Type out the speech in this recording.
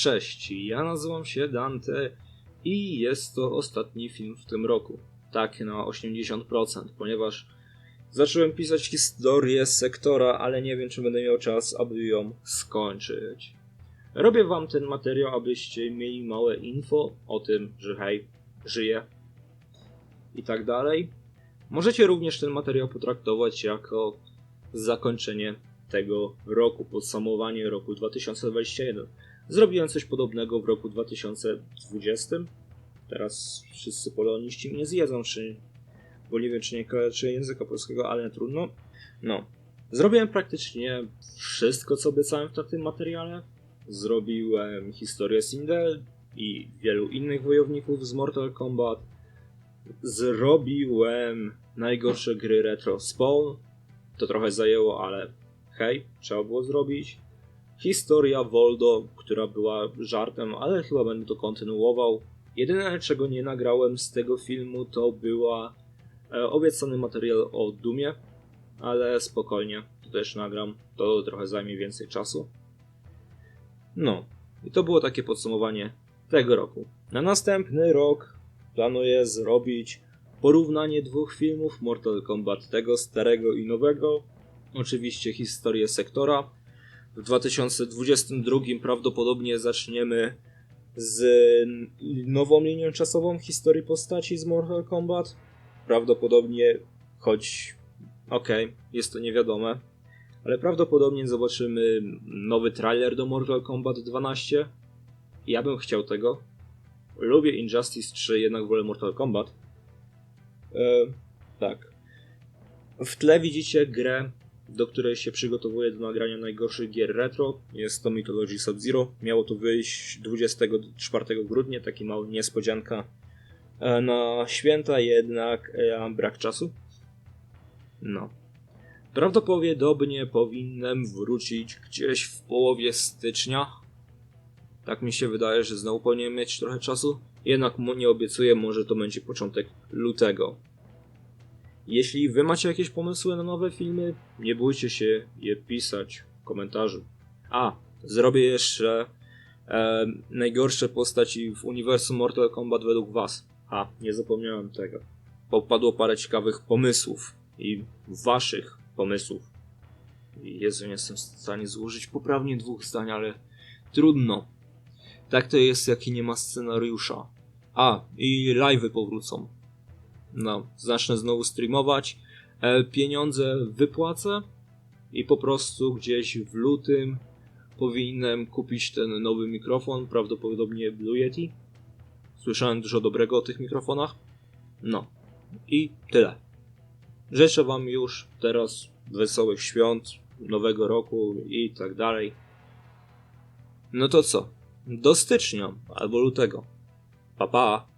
Cześć, ja nazywam się Dante i jest to ostatni film w tym roku. Tak, na 80%, ponieważ zacząłem pisać historię sektora, ale nie wiem, czy będę miał czas, aby ją skończyć. Robię wam ten materiał, abyście mieli małe info o tym, że hej, żyję i tak dalej. Możecie również ten materiał potraktować jako zakończenie tego roku, podsumowanie roku 2021. Zrobiłem coś podobnego w roku 2020. Teraz wszyscy poloniści mnie zjedzą, czy, bo nie wiem, czy nie kaleczy języka polskiego, ale trudno. No. Zrobiłem praktycznie wszystko, co obiecałem w tym materiale. Zrobiłem historię Sindel i wielu innych wojowników z Mortal Kombat. Zrobiłem najgorsze gry retro Spawn. To trochę zajęło, ale hej, trzeba było zrobić. Historia Voldo, która była żartem, ale chyba będę to kontynuował. Jedyne, czego nie nagrałem z tego filmu, to była e, obiecany materiał o Dumie, ale spokojnie, to też nagram. To trochę zajmie więcej czasu. No, i to było takie podsumowanie tego roku. Na następny rok planuję zrobić porównanie dwóch filmów Mortal Kombat, tego starego i nowego. Oczywiście historię sektora. W 2022 prawdopodobnie zaczniemy z nową linią czasową historii postaci z Mortal Kombat. Prawdopodobnie, choć okej, okay, jest to niewiadome, ale prawdopodobnie zobaczymy nowy trailer do Mortal Kombat 12. Ja bym chciał tego. Lubię Injustice 3, jednak wolę Mortal Kombat. E, tak. W tle widzicie grę do której się przygotowuję do nagrania najgorszych gier retro. Jest to Mythology Sub-Zero. Miało to wyjść 24 grudnia, taki mały niespodzianka e, na święta, jednak ja brak czasu. No. Prawdopodobnie powinienem wrócić gdzieś w połowie stycznia. Tak mi się wydaje, że znowu powinienem mieć trochę czasu. Jednak nie obiecuję, może to będzie początek lutego. Jeśli wy macie jakieś pomysły na nowe filmy, nie bójcie się je pisać w komentarzu. A, zrobię jeszcze e, najgorsze postaci w uniwersum Mortal Kombat według was. A, nie zapomniałem tego. Popadło parę ciekawych pomysłów i waszych pomysłów. Jezu, nie jestem w stanie złożyć poprawnie dwóch zdań, ale trudno. Tak to jest, jaki nie ma scenariusza. A, i live'y powrócą no, zacznę znowu streamować, e, pieniądze wypłacę i po prostu gdzieś w lutym powinienem kupić ten nowy mikrofon, prawdopodobnie Blue Yeti. Słyszałem dużo dobrego o tych mikrofonach. No i tyle. Życzę Wam już teraz wesołych świąt, nowego roku i tak dalej. No to co? Do stycznia albo lutego. Pa pa!